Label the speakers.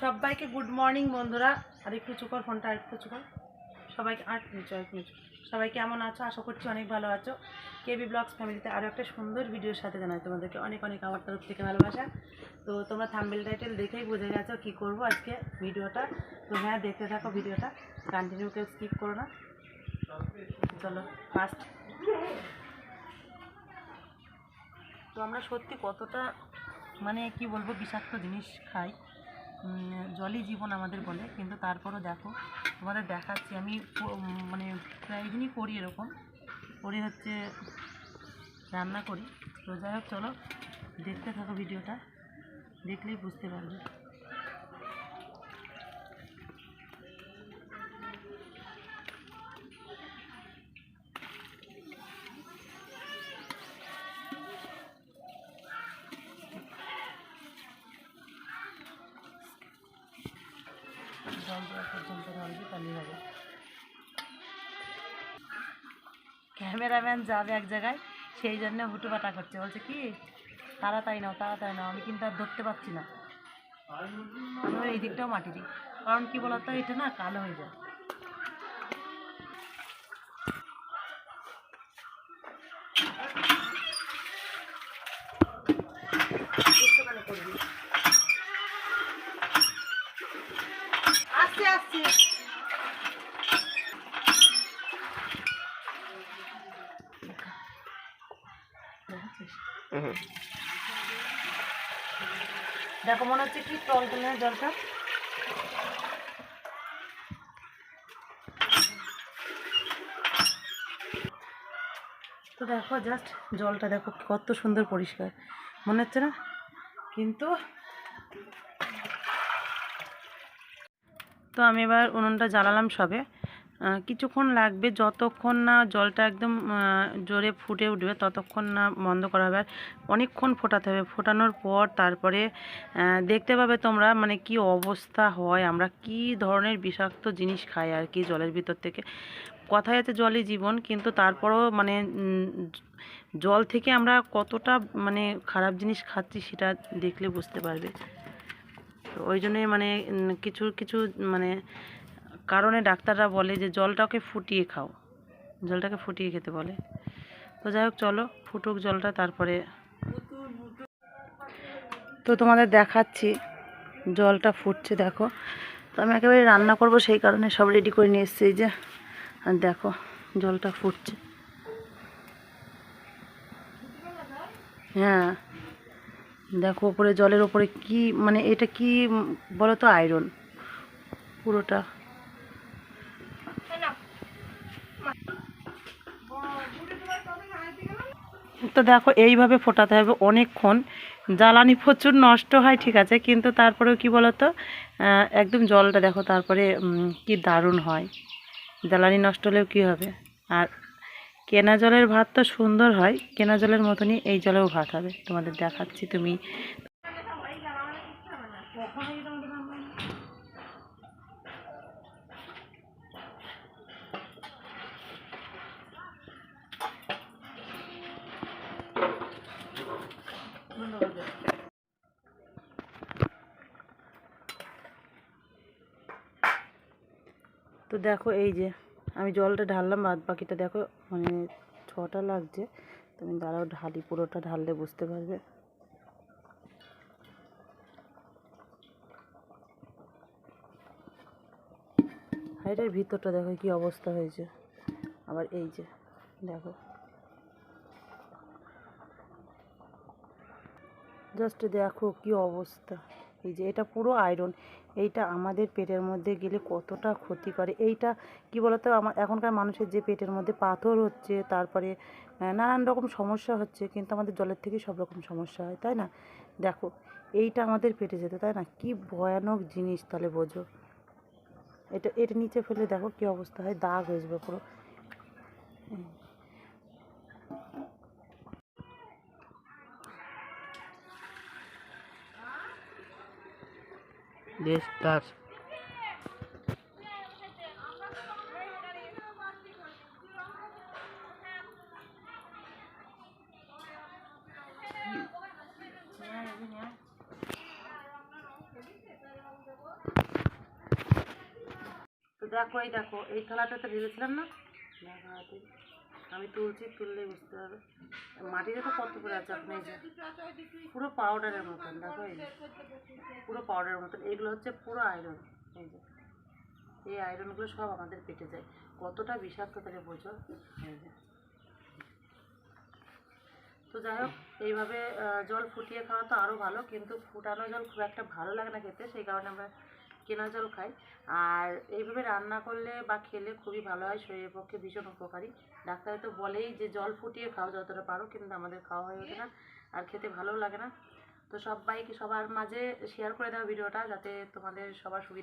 Speaker 1: সবাইকে good morning বন্ধুরা। আর একটু চুকর ফোনটা আর একটু চুকর সবাইকে আর নিচু একটু নিচু সবাই কেমন আছো? আশা করছি অনেক ভালো আছো। কেবি ব্লগস ফ্যামিলিতে আরও একটা সুন্দর ভিডিওর সাথে জানাই তোমাদেরকে অনেক অনেক আমার তরফ থেকে ভালোবাসা। তো তোমরা থাম্বেল টাইটেল দেখেই বুঝে গেছো কী করব আজকে ভিডিওটা। তো হ্যাঁ দেখতে থাকো ভিডিওটা। কন্টিনিউ কেউ স্কিপ করো না। চলো ফার্স্ট তো আমরা সত্যি কতটা মানে কি বলব, বিষাক্ত জিনিস খাই। জলই জীবন আমাদের বলে। কিন্তু তারপরও দেখো, তোমাদের দেখাচ্ছি, আমি মানে প্রায় দিনই করি এরকম। করি হচ্ছে, রান্না করি। তো যাই হোক, চলো, দেখতে থাকো ভিডিওটা দেখলেই বুঝতে পারবে। জল দেওয়া পর্যন্ত হবে। ক্যামেরাম্যান যাবে এক জায়গায়, সেই জন্য হুটুপাটা করছে। বলছে, কি? তাড়াতাড়ি নাও তাড়াতাড়ি নাও, আমি কিন্তু আর ধরতে পারছি না। এই দিকটাও মাটি দিই কারণ কি বলতো, এটা না কালো হয়ে যায়। দেখো, মনে হচ্ছে কি টল টলে জলটা তো দেখো জাস্ট জলটা দেখো কত সুন্দর পরিষ্কার। মনে হচ্ছে না? কিন্তু তো আমি এবার উনুনটা জ্বালালাম সবে। কিছুক্ষণ লাগবে, যতক্ষণ না জলটা একদম জোরে ফুটে উঠবে, ততক্ষণ না বন্ধ করা হবে। আর অনেকক্ষণ ফোটাতে হবে। ফোটানোর পর তারপরে দেখতে পাবে তোমরা মানে কি অবস্থা হয়, আমরা কি ধরনের বিষাক্ত জিনিস খাই আর কি জলের ভিতর থেকে। কথায় আছে জলই জীবন, কিন্তু তারপরও মানে জল থেকে আমরা কতটা মানে খারাপ জিনিস খাচ্ছি সেটা দেখলে বুঝতে পারবে। ওই জন্যই মানে কিছু কিছু মানে কারণে ডাক্তাররা বলে যে জলটাকে ফুটিয়ে খাও। জলটাকে ফুটিয়ে খেতে বলে। তো যাই হোক, চলো, ফুটুক জলটা, তারপরে তো তোমাদের দেখাচ্ছি, জলটা ফুটছে, দেখো। তো আমি একেবারে রান্না করব, সেই কারণে সব রেডি করে নিয়ে এসেছি যে। আর দেখো, জলটা ফুটছে। হ্যাঁ দেখো ওপরে, জলের ওপরে কি মানে এটা কি বলো তো আয়রন পুরোটা। তো দেখো, এইভাবে ফোটাতে হবে অনেকক্ষণ। জ্বালানি প্রচুর নষ্ট হয়, ঠিক আছে, কিন্তু তারপরেও কি বলতো একদম জলটা দেখো, তারপরে কি দারুণ হয়। জ্বালানি নষ্ট হলেও কী হবে? আর কেনা জলের ভাত তো সুন্দর হয়, কেনা জলের মতনই এই জলেও ভাত হবে। তোমাদের দেখাচ্ছি তুমি। তো দেখো এই যে, আমি জলটা ঢাললাম, বাদ বাকিটা দেখো মানে ছটা লাগছে। তুমি দাঁড়াও, ঢালি, পুরোটা ঢাললে বুঝতে পারবে। হাইটের ভিতরটা দেখো কি অবস্থা হয়েছে। আবার এই যে, দেখো। জাস্ট দেখো কি অবস্থা। এই যে এটা পুরো আয়রন এইটা আমাদের পেটের মধ্যে গেলে কতটা ক্ষতি করে? এইটা কি বলতো আমার এখনকার মানুষের যে পেটের মধ্যে পাথর হচ্ছে, তারপরে নানান রকম সমস্যা হচ্ছে, কিন্তু আমাদের জলের থেকেই সব রকম সমস্যা হয়, তাই না? দেখো, এইটা আমাদের পেটে যেতে, তাই না? কি ভয়ানক জিনিস তাহলে বোঝো। এটা এটা নিচে ফেলে দেখো কি অবস্থা হয়, দাগ হয়ে যাবে পুরো।
Speaker 2: this does.
Speaker 1: দেখো এই দেখো এই থালাটাতে ভেবেছিলাম না আমি তুলছি তুললে বুঝতে পারবে। মাটিতে তো কত করে আছে আপনি? যে পুরো পাউডারের মতন, দেখো এই পুরো পাউডারের মতন। এইগুলো হচ্ছে পুরো আয়রন এই যে। এই আয়রনগুলো সব আমাদের পেটে যায়। কতটা বিষাক্ত তাহলে বোঝো? এই যে। তো যাই হোক, এইভাবে জল ফুটিয়ে খাওয়া তো আরও ভালো, কিন্তু ফুটানো জল খুব একটা ভালো লাগে না খেতে, সেই কারণে আমরা কেনা জল খাই। আর এইভাবে রান্না করলে বা খেলে খুবই ভালো হয়, শরীরের পক্ষে ভীষণ উপকারী। ডাক্তার তো বলেই যে জল ফুটিয়ে খাও যতটা পারো, কিন্তু আমাদের খাওয়া হয়ে ওঠে না আর খেতে ভালোও লাগে না। তো সবাইকে সবার মাঝে শেয়ার করে দেওয়া ভিডিওটা, যাতে তোমাদের সবার সুবিধা